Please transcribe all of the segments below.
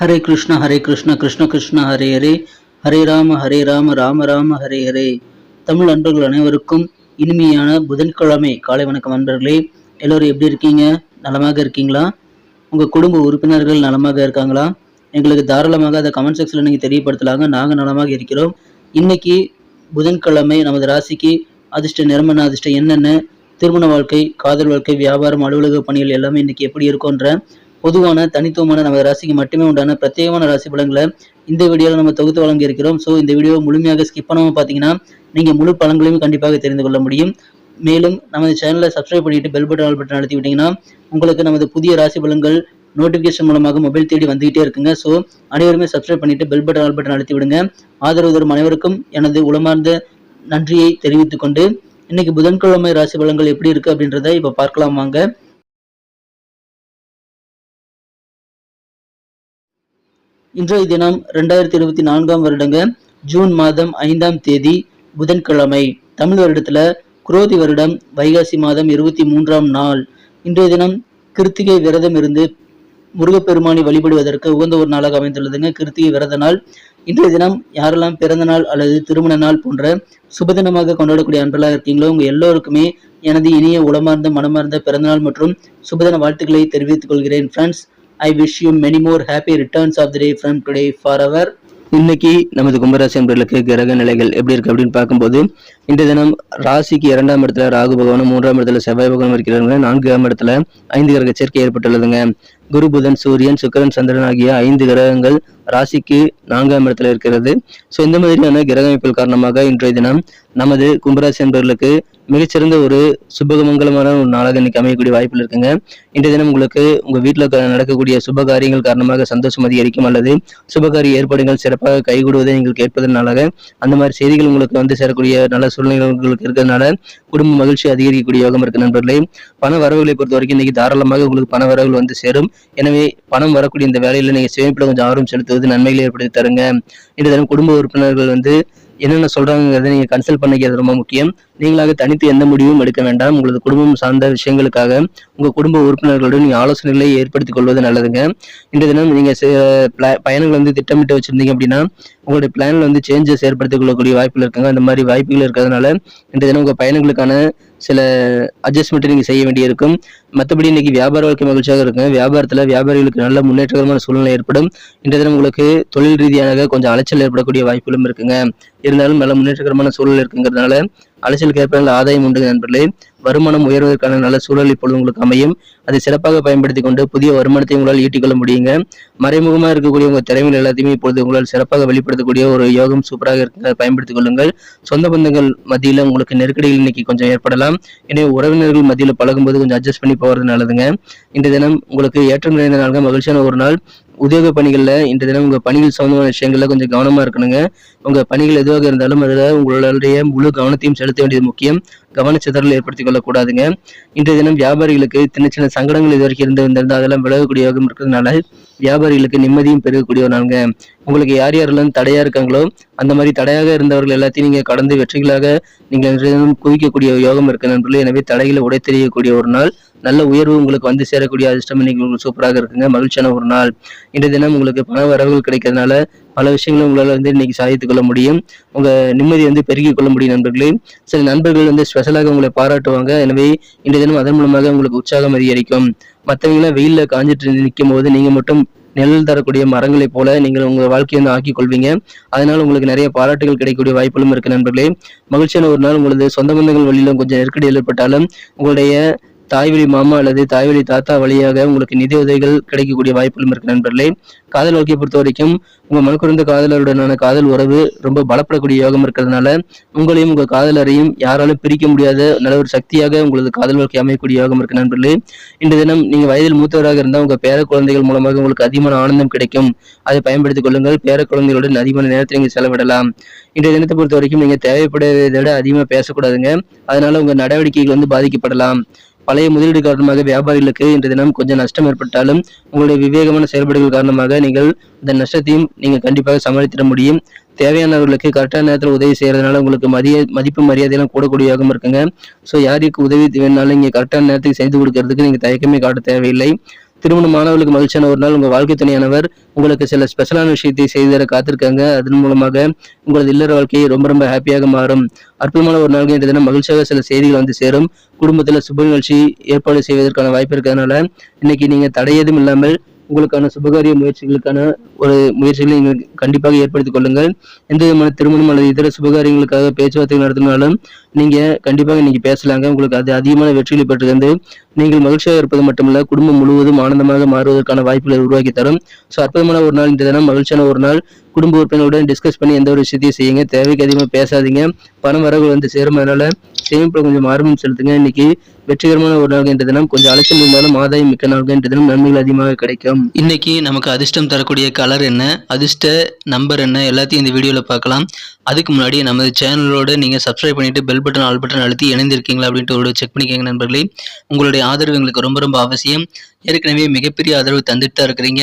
ஹரே கிருஷ்ண ஹரே கிருஷ்ண கிருஷ்ண கிருஷ்ண ஹரே ஹரே. ஹரே ராம ஹரே ராம ராம ராம ஹரே ஹரே. தமிழ் அன்பர்கள் அனைவருக்கும் இனிமையான புதன்கிழமை. காலை வணக்கம் அன்பர்களே எல்லோரும் எப்படி இருக்கீங்க? நலமாக இருக்கீங்களா? உங்கள் குடும்ப உறுப்பினர்கள் நலமாக இருக்காங்களா? எங்களுக்கு தாராளமாக அதை கமெண்ட் செக்ஷனில் நீங்கள் தெரியப்படுத்தலாங்க. நாங்கள் நலமாக இருக்கிறோம். இன்னைக்கு புதன்கிழமை நமது ராசிக்கு அதிர்ஷ்ட நிறமன அதிர்ஷ்டம் என்னென்ன? திருமண வாழ்க்கை காதல் வாழ்க்கை வியாபாரம் அலுவலக பணிகள் எல்லாமே இன்னைக்கு எப்படி இருக்கும்ன்ற பொதுவான தனித்துவமான நமது ராசிக்கு மட்டுமே உண்டான பிரத்யேகமான ராசி பலன்களை இந்த வீடியோவில் நம்ம தொகுத்து வழங்கி இருக்கிறோம் ஸோ இந்த வீடியோவை முழுமையாக ஸ்கிப் பண்ணாமல் பார்த்தீங்கன்னா நீங்கள் முழு பலன்களையும் கண்டிப்பாக தெரிந்து கொள்ள முடியும். மேலும் நமது சேனலை சப்ஸ்கிரைப் பண்ணிட்டு பெல் பட்டன் ஆல் பட்டன் அழுத்தி விட்டீங்கன்னா உங்களுக்கு நமது புதிய ராசி பலன்கள் நோட்டிஃபிகேஷன் மூலமாக மொபைல் தேடி வந்துகிட்டே இருக்குங்க. ஸோ அனைவருமே சப்ஸ்கிரைப் பண்ணிட்டு பெல் பட்டன் ஆல் பட்டன் அழுத்தி விடுங்க. ஆதரவு தரும் அனைவருக்கும் எனது உளமார்ந்த நன்றியை தெரிவித்துக்கொண்டு இன்னைக்கு புதன்கிழமை ராசி பலன்கள் எப்படி இருக்கு அப்படின்றத இப்போ பார்க்கலாம் வாங்க. இன்றைய தினம் ரெண்டாயிரத்தி இருபத்தி நான்காம் வருடங்க ஜூன் மாதம் ஐந்தாம் தேதி புதன்கிழமை. தமிழ் வருடத்துல குரோதி வருடம் வைகாசி மாதம் இருபத்தி மூன்றாம் நாள். இன்றைய தினம் கிருத்திகை விரதம் இருந்து முருகப்பெருமானை வழிபடுவதற்கு உகந்த ஒரு நாளாக அமைந்துள்ளதுங்க கிருத்திகை விரத நாள். இன்றைய தினம் யாரெல்லாம் பிறந்த நாள் அல்லது திருமண நாள் போன்ற சுபதினமாக கொண்டாடக்கூடிய அன்பெல்லாம் இருக்கீங்களோ உங்க எல்லோருக்குமே எனது இனிய உளமார்ந்த மனமார்ந்த பிறந்தநாள் மற்றும் சுபதின வாழ்த்துக்களை தெரிவித்துக் கொள்கிறேன் friends I wish you many more happy returns of the day from today for our இன்னைக்கு நமது கும்பராசி என்பர்களுக்கு கிரக நிலைகள் எப்படி இருக்கு அப்படின்னு பார்க்கும்போது இந்த தினம் ராசிக்கு இரண்டாம் இடத்துல ராகு பகவானும் மூன்றாம் இடத்துல செவ்வாய் பகவானும் இருக்கிறாங்க நான்காம் இடத்துல ஐந்து கிரக சேர்க்கை ஏற்பட்டுள்ளதுங்க. குரு புதன் சூரியன் சுக்கிரன் சந்திரன் ஆகிய ஐந்து கிரகங்கள் ராசிக்கு நான்காம் இடத்துல இருக்கிறது. ஸோ இந்த மாதிரியான கிரக அமைப்பில் காரணமாக இன்றைய தினம் நமது கும்பராசி என்பர்களுக்கு மிகச்சிறந்த ஒரு சுபகமங்கலமான ஒரு நாளாக இன்னைக்கு அமையக்கூடிய வாய்ப்புகள் இருக்குங்க. இன்றைய தினம் உங்களுக்கு உங்க வீட்டில் நடக்கக்கூடிய சுப காரியங்கள் காரணமாக சந்தோஷம் அதிகரிக்கும் அல்லது சுபகாரிய ஏற்பாடுகள் சிறப்பாக கைகூடுவதை நீங்கள் கேட்பதனால அந்த மாதிரி செய்திகள் உங்களுக்கு வந்து சேரக்கூடிய நல்ல சூழ்நிலைகள் உங்களுக்கு இருக்கிறதுனால குடும்ப மகிழ்ச்சி அதிகரிக்கக்கூடிய யோகம் இருக்கு நண்பர்களே. பண வரவுகளை பொறுத்த வரைக்கும் இன்னைக்கு தாராளமாக உங்களுக்கு பண வரவுகள் வந்து சேரும். எனவே பணம் வரக்கூடிய இந்த வேலையில நீங்க சேமிப்பில் கொஞ்சம் ஆர்வம் செலுத்துவது நன்மைகளை ஏற்படுத்தி தருங்க. இன்றைய தினம் குடும்ப உறுப்பினர்கள் வந்து என்னென்ன சொல்றாங்கிறத நீங்க கன்சல்ட் பண்ணிக்கிறது ரொம்ப முக்கியம். நீங்களாக தனித்து எந்த முடிவும் எடுக்க வேண்டாம். உங்களது குடும்பம் சார்ந்த விஷயங்களுக்காக உங்க குடும்ப உறுப்பினர்களுடன் நீங்க ஆலோசனைகளை ஏற்படுத்திக் கொள்வது நல்லதுங்க. இந்த தினம் நீங்க பயணங்கள் வந்து திட்டமிட்டு வச்சிருந்தீங்க அப்படின்னா உங்களுடைய பிளான்ல வந்து சேஞ்சஸ் ஏற்படுத்திக் கொள்ளக்கூடிய வாய்ப்புகள் இருக்குங்க. அந்த மாதிரி வாய்ப்புகள் இருக்கிறதுனால இந்த தினம் உங்க பயணங்களுக்கான சில அட்ஜஸ்ட்மெண்ட் நீங்கள் செய்ய வேண்டியிருக்கும். மற்றபடி இன்னைக்கு வியாபார வாழ்க்கை மகிழ்ச்சியாக இருக்கும் வியாபாரத்தில் வியாபாரிகளுக்கு நல்ல முன்னேற்றகரமான சூழ்நிலை ஏற்படும். இன்றைய தினம் உங்களுக்கு தொழில் ரீதியாக கொஞ்சம் அலைச்சல் ஏற்படக்கூடிய வாய்ப்புகளும் இருக்குங்க. இருந்தாலும் நல்ல முன்னேற்றகரமான சூழல் இருக்குங்கிறதுனால அலைச்சலுக்கு ஏற்ப ஆதாயம் உண்டு நண்பர்களே. வருமானம் உயர்வதற்கான நல்ல சூழல் இப்பொழுது உங்களுக்கு அமையும். அதை சிறப்பாக பயன்படுத்தி கொண்டு புதிய வருமானத்தை உங்களால் ஈட்டிக்கொள்ள முடியுங்க. மறைமுகமாக இருக்கக்கூடிய உங்கள் திறமைகள் எல்லாத்தையுமே இப்பொழுது உங்களால் சிறப்பாக வெளிப்படுத்தக்கூடிய ஒரு யோகம் சூப்பராக இருக்க பயன்படுத்திக் கொள்ளுங்கள். சொந்த பந்தங்கள் மத்தியில் உங்களுக்கு நெருக்கடிகள் இன்னைக்கு கொஞ்சம் ஏற்படலாம். எனவே உறவினர்கள் மத்தியில் பழகும்போது கொஞ்சம் அட்ஜஸ்ட் பண்ணி போகிறது நல்லதுங்க. இந்த தினம் உங்களுக்கு ஏற்றம் நிறைந்த நாள்கள் மகிழ்ச்சியான ஒரு நாள். உத்தியோக பணிகளில் இன்றைய தினம் உங்கள் பணிகள் சம்பந்தமான விஷயங்களில் கொஞ்சம் கவனமாக இருக்கணுங்க. உங்கள் பணிகள் எதுவாக இருந்தாலும் அதில் உங்களுடைய முழு கவனத்தையும் செலுத்த வேண்டியது முக்கியம். கவனச்சிதறல் ஏற்படுத்திக் கொள்ளக்கூடாதுங்க. இன்றைய தினம் வியாபாரிகளுக்கு சின்ன சின்ன சங்கடங்கள் இது வரைக்கும் இருந்து வந்திருந்தால் அதெல்லாம் விலகக்கூடிய யோகம் இருக்கிறதுனால வியாபாரிகளுக்கு நிம்மதியும் பெருகக்கூடிய நாளுங்க. உங்களுக்கு யார் யாரெல்லாம் தடையா இருக்காங்களோ அந்த மாதிரி தடையாக இருந்தவர்கள் எல்லாத்தையும் நீங்க கடந்து வெற்றிகளாக நீங்கள் குவிக்கக்கூடிய யோகம் இருக்க நண்பர்களே. எனவே தடைகளை உடை தெரியக்கூடிய ஒரு நாள். நல்ல உயர்வு உங்களுக்கு வந்து சேரக்கூடிய அதிர்ஷ்டம் இன்னைக்கு உங்களுக்கு சூப்பராக இருக்குங்க. மகிழ்ச்சியான ஒரு நாள். இன்றைய தினம் உங்களுக்கு பண வரவுகள் கிடைக்கிறதுனால பல விஷயங்களும் உங்களால் வந்து இன்னைக்கு சாதித்துக் கொள்ள முடியும். உங்க நிம்மதி வந்து பெருகிக் கொள்ள முடியும் நண்பர்களே. சில நண்பர்கள் வந்து ஸ்பெஷலாக உங்களை பாராட்டுவாங்க. எனவே இன்றைய தினம் அதன் மூலமாக உங்களுக்கு உற்சாகம் அதிகரிக்கும். மற்றவங்களாம் வெயில்ல காஞ்சிட்டு நிற்கும் போது நீங்க மட்டும் நிழல் தரக்கூடிய மரங்களை போல நீங்கள் உங்கள் வாழ்க்கையை வந்து ஆக்கிக் கொள்வீங்க. அதனால உங்களுக்கு நிறைய பாராட்டுகள் கிடைக்கக்கூடிய வாய்ப்புகளும் இருக்கு நண்பர்களே. மகிழ்ச்சியான ஒரு நாள் உங்களது சொந்த பந்தங்கள் வழியிலும் கொஞ்சம் நெருக்கடி ஏற்பட்டாலும் உங்களுடைய தாய்வழி மாமா அல்லது தாய்வழி தாத்தா வழியாக உங்களுக்கு நிதி உதவிகள் கிடைக்கக்கூடிய வாய்ப்புகளும் இருக்கு நண்பர்களே. காதல் வாழ்க்கையை பொறுத்த வரைக்கும் உங்க மனக்குறந்த காதலருடனான காதல் உறவு ரொம்ப பலப்படக்கூடிய யோகம் இருக்கிறதுனால உங்களையும் உங்க காதலரையும் யாராலும் பிரிக்க முடியாத நல்ல ஒரு சக்தியாக உங்களது காதல் வாழ்க்கை அமையக்கூடிய யோகம் இருக்கு நண்பர்களே. இந்த தினம் நீங்க வயதில் மூத்தவராக இருந்தால் உங்க பேர குழந்தைகள் மூலமாக உங்களுக்கு அதிகமான ஆனந்தம் கிடைக்கும். அதை பயன்படுத்திக் கொள்ளுங்கள். பேர குழந்தைகளுடன் அதிகமான நேரத்தை நீங்க செலவிடலாம். இன்றைய தினத்தை பொறுத்த வரைக்கும் நீங்க தேவைப்படுவதை விட அதிகமாக பேசக்கூடாதுங்க. அதனால உங்க நடவடிக்கைகள் வந்து பாதிக்கப்படலாம். பழைய முதலீடு காரணமாக வியாபாரிகளுக்கு இன்று தினம் கொஞ்சம் நஷ்டம் ஏற்பட்டாலும் உங்களுடைய விவேகமான செயல்பாடுகள் காரணமாக நீங்கள் இந்த நஷ்டத்தையும் நீங்கள் கண்டிப்பாக சமாளித்திட முடியும். தேவையானவர்களுக்கு கரெக்டான நேரத்தில் உதவி செய்யறதுனால உங்களுக்கு மதிய மதிப்பு மரியாதையெல்லாம் கூடக்கூடியவாகவும் இருக்குங்க. ஸோ யாருக்கு உதவி வேணாலும் இங்கே கரெக்டான நேரத்துக்கு செய்து கொடுக்கறதுக்கு நீங்கள் தயக்கமே காட்ட தேவையில்லை. திருமணமானவர்களுக்கு மகிழ்ச்சியான ஒரு நாள். உங்கள் வாழ்க்கை துணையானவர் உங்களுக்கு சில ஸ்பெஷலான விஷயத்தை செய்து தர காத்திருக்காங்க. அதன் மூலமாக உங்களது இல்லற வாழ்க்கையை ரொம்ப ரொம்ப ஹாப்பியாக மாறும். அற்புதமான ஒரு நாள் இன்றைய தினம் மகிழ்ச்சியாக சில செய்திகள் வந்து சேரும். குடும்பத்தில் சுப நிகழ்ச்சி ஏற்பாடு செய்வதற்கான வாய்ப்பு இருக்கிறதுனால இன்னைக்கு நீங்க தடையதும் இல்லாமல் உங்களுக்கான சுபகாரிய முயற்சிகளுக்கான ஒரு முயற்சிகளை நீங்கள் கண்டிப்பாக ஏற்படுத்திக் கொள்ளுங்கள். எந்த விதமான திருமணம் அல்லது இதர சுபகாரியங்களுக்காக பேச்சுவார்த்தை நடத்தினாலும் நீங்க கண்டிப்பாக இன்னைக்கு பேசலாங்க. உங்களுக்கு அது அதிகமான வெற்றிகளை பெற்று நீங்கள் மகிழ்ச்சியாக இருப்பது மட்டுமல்ல குடும்பம் முழுவதும் ஆனந்தமாக மாறுவதற்கான வாய்ப்புகளை உருவாக்கி தரும். ஸோ அற்புதமான ஒரு நாள் இந்த தினம் மகிழ்ச்சியான ஒரு நாள். குடும்ப உறுப்பினர்களுடன் டிஸ்கஸ் பண்ணி எந்த ஒரு விஷயத்தையும் செய்யுங்க. தேவைக்கு அதிகமாக பேசாதீங்க. பணம் வரவு வந்து சேரும் அதனால சேமிப்பில் கொஞ்சம் ஆர்வம் செலுத்துங்க இன்னைக்கு வெற்றிகரமான ஒரு நாள் என்ற தினம் கொஞ்சம் அலைச்சல் இருந்தாலும் ஆதாயம் மிக்க நாள் என்ற தினம் நன்மைகள் அதிகமாக கிடைக்கும். இன்னைக்கு நமக்கு அதிர்ஷ்டம் தரக்கூடிய கலர் என்ன அதிர்ஷ்ட நம்பர் என்ன எல்லாத்தையும் இந்த வீடியோவில் பார்க்கலாம். அதுக்கு முன்னாடி நமது சேனலோட நீங்கள் சப்ஸ்கிரைப் பண்ணிட்டு பெல் பட்டன் ஆல் பட்டன் அழுத்தி இணைந்திருக்கீங்களா அப்படின்ட்டு ஒரு செக் பண்ணிக்கோங்க நண்பர்களே. உங்களுடைய ஆதரவு எங்களுக்கு ரொம்ப ரொம்ப அவசியம். ஏற்கனவே மிகப்பெரிய ஆதரவு தந்துட்டு தான் இருக்கிறீங்க.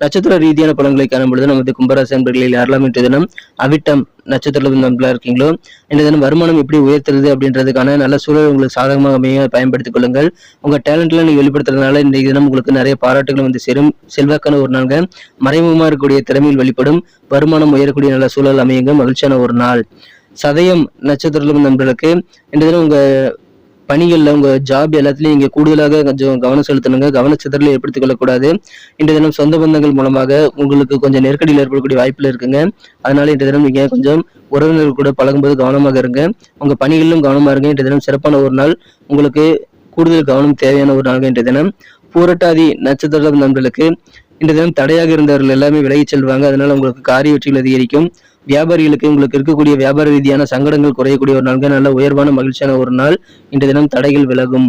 நட்சத்திர ரீதியான பலன்களை காணும்பொழுது நமது கும்பராசி அன்பர்களில் யாரெல்லாம் இன்றைய தினம் அவிட்டம் நட்சத்திரத்தில் நண்பர்களா இருக்கீங்களோ இன்றைய தினம் வருமானம் எப்படி உயர்த்துறது அப்படின்றதுக்கான நல்ல சூழல் உங்களுக்கு சாதகமாக அமைய பயன்படுத்திக் கொள்ளுங்கள். உங்க டேலண்ட்ல நீங்க வெளிப்படுத்துறதுனால இன்றைய தினம் உங்களுக்கு நிறைய பாராட்டுகள் வந்து சேரும். செல்வாக்கான ஒரு நாள்ங்க. மறைமுகமாக இருக்கக்கூடிய திறமையில் வெளிப்படும். வருமானம் உயரக்கூடிய நல்ல சூழல் அமையுங்க. மகிழ்ச்சியான ஒரு நாள். சதயம் நட்சத்திரம் நண்பர்களுக்கு இன்றைய தினம் உங்க பணிகளில் உங்க ஜாப் எல்லாத்துலயும் இங்க கூடுதலாக கொஞ்சம் கவனம் செலுத்தணுங்க. கவனச்சிதறலை ஏற்படுத்திக் கொள்ளக்கூடாது. இன்றைய தினம் சொந்த பந்தங்கள் மூலமாக உங்களுக்கு கொஞ்சம் நெருக்கடியில் ஏற்படக்கூடிய வாய்ப்புல இருக்குங்க. அதனால இன்றைய தினம் நீங்க கொஞ்சம் உறவினர்கள் கூட பழகும்போது கவனமாக இருங்க. உங்க பணிகளிலும் கவனமா இருங்க. இன்றைய தினம் சிறப்பான ஒரு நாள். உங்களுக்கு கூடுதல் கவனம் தேவையான ஒரு நாள் இன்றைய தினம். பூரட்டாதி நட்சத்திர நண்பர்களுக்கு இன்று தினம் தடையாக இருந்தவர்கள் எல்லாமே விலகிச் செல்வாங்க. அதனால உங்களுக்கு காரிய வெற்றிகள் அதிகரிக்கும். வியாபாரிகளுக்கு உங்களுக்கு இருக்கக்கூடிய வியாபார ரீதியான சங்கடங்கள் குறையக்கூடிய ஒரு நாள். நல்ல உயர்வான மகிழ்ச்சியான ஒரு நாள். இன்று தினம் தடைகள் விலகும்.